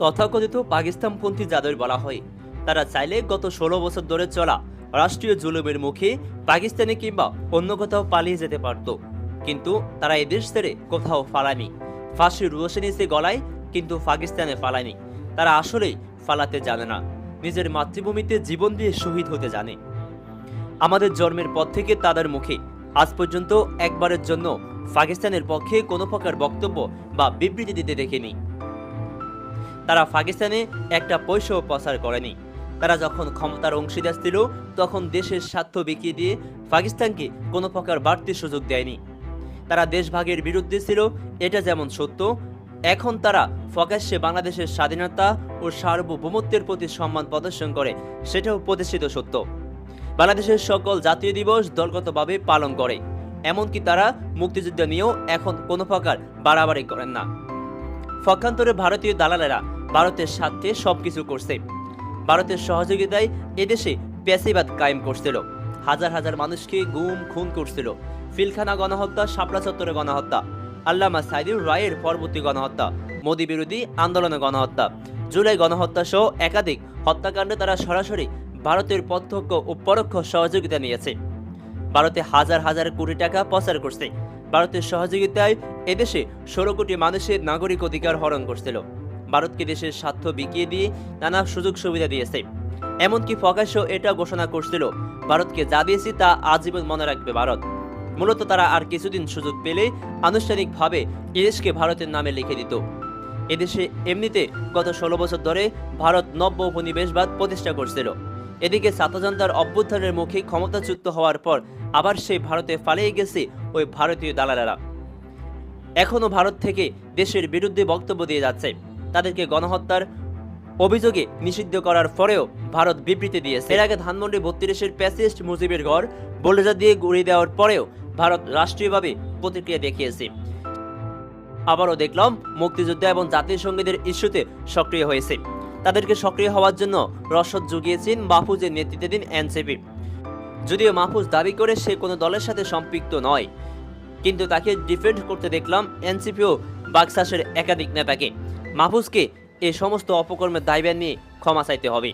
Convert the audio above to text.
তথাকথিত পাকিস্তানপন্থী যাদের বলা হয়, তারা চাইলে গত ষোলো বছর ধরে চলা রাষ্ট্রীয় জুলুমের মুখে পাকিস্তানে কিংবা অন্য কোথাও পালিয়ে যেতে পারত। কিন্তু তারা এদেশ ছেড়ে কোথাও ফালায়নি। ফাঁসির রোশে নিচে গলায় কিন্তু পাকিস্তানে ফালায়নি। তারা আসলেই ফালাতে জানে না। নিজের মাতৃভূমিতে জীবন দিয়ে শহীদ হতে জানে। আমাদের জন্মের পর থেকে তাদের মুখে, আজ পর্যন্ত একবারের জন্য পাকিস্তানের পক্ষে কোনো প্রকার বক্তব্য বা বিবৃতি দিতে দেখিনি। তারা পাকিস্তানে একটা পয়সাও প্রচার করেনি। তারা যখন ক্ষমতার অংশীদার ছিল, তখন দেশের স্বার্থ বিকিয়ে দিয়ে পাকিস্তানকে কোনো প্রকার বাড়তি সুযোগ দেয়নি। তারা দেশভাগের বিরুদ্ধে ছিল, এটা যেমন সত্য, এখন তারা প্রকাশ্যে বাংলাদেশের স্বাধীনতা ও সার্বভৌমত্বের প্রতি সম্মান প্রদর্শন করে, সেটাও প্রতিষ্ঠিত সত্য। বাংলাদেশের সকল জাতীয় দিবস দলগতভাবে পালন করে, এমনকি তারা মুক্তিযুদ্ধ নিয়েও এখন কোনো প্রকার বাড়াবাড়ি করেন না। পক্ষান্তরে ভারতীয় দালালেরা ভারতের স্বার্থে সবকিছু করছে। ভারতের সহযোগিতায় এদেশে পেশিবাদ কায়েম করছিল। হাজার হাজার মানুষকে গুম, খুন করছিল। ফিলখানা গণহত্যা, শাপলা চত্বরে গণহত্যা, আল্লামা সাইদুর রায়ের পরবর্তী গণহত্যা, মোদী বিরোধী আন্দোলনে গণহত্যা। জুলাই গণহত্যা সহ একাধিক হত্যাকাণ্ডে তারা সরাসরি ভারতের প্রত্যক্ষ ও পরোক্ষ সহযোগিতা নিয়েছে। ভারতে হাজার হাজার কোটি টাকা প্রচার করছে। ভারতের সহযোগিতায় এদেশে ষোলো কোটি মানুষের নাগরিক অধিকার হরণ করছিল। ভারতকে দেশের স্বার্থ বিকিয়ে দিয়ে নানা সুযোগ সুবিধা দিয়েছে। এমনকি প্রকাশ্য এটা ঘোষণা করছিল, ভারতকে যা দিয়েছি তা আজীবন মনে রাখবে ভারত। মূলত তারা আর কিছুদিন সুযোগ পেলে আনুষ্ঠানিকভাবে এদেশকে ভারতের নামে লিখে দিত। এদেশে এমনিতে গত ষোলো বছর ধরে ভারত নব্য উপনিবেশবাদ প্রতিষ্ঠা করছিল। এদিকে ছাত্রজনতার অভ্যুত্থানের মুখে ক্ষমতাচ্যুত হওয়ার পর আবার সেই ভারতে পালিয়ে গেছে ওই ভারতীয় দালালেরা। এখনও ভারত থেকে দেশের বিরুদ্ধে বক্তব্য দিয়ে যাচ্ছে। তাদেরকে গণহত্যার অভিযোগে নিষিদ্ধ করার পরেও ভারত বিবৃতি দিয়েছে। এর আগে ধানমন্ডি বত্রিশের প্যাসিস্ট মুজিবের ঘর বোল্ডেজার দিয়ে গুড়িয়ে দেওয়ার পরেও ভারত রাষ্ট্রীয়ভাবে প্রতিক্রিয়া দেখিয়েছে। আবারও দেখলাম মুক্তিযুদ্ধ এবং জাতীয় সঙ্গীদের ইস্যুতে সক্রিয় হয়েছে। তাদেরকে সক্রিয় হওয়ার জন্য রসদ জুগিয়েছেন মাহফুজের নেতৃত্বাধীন এনসিপি। যদিও মাহফুজ দাবি করে সে কোনো দলের সাথে সম্পৃক্ত নয়, কিন্তু তাকে ডিফেন্ড করতে দেখলাম এনসিপিও বাক্সাসের একাধিক নেতাকে। মাহফুজকে এ সমস্ত অপকর্মের দায়ভার নিয়ে ক্ষমা চাইতে হবে।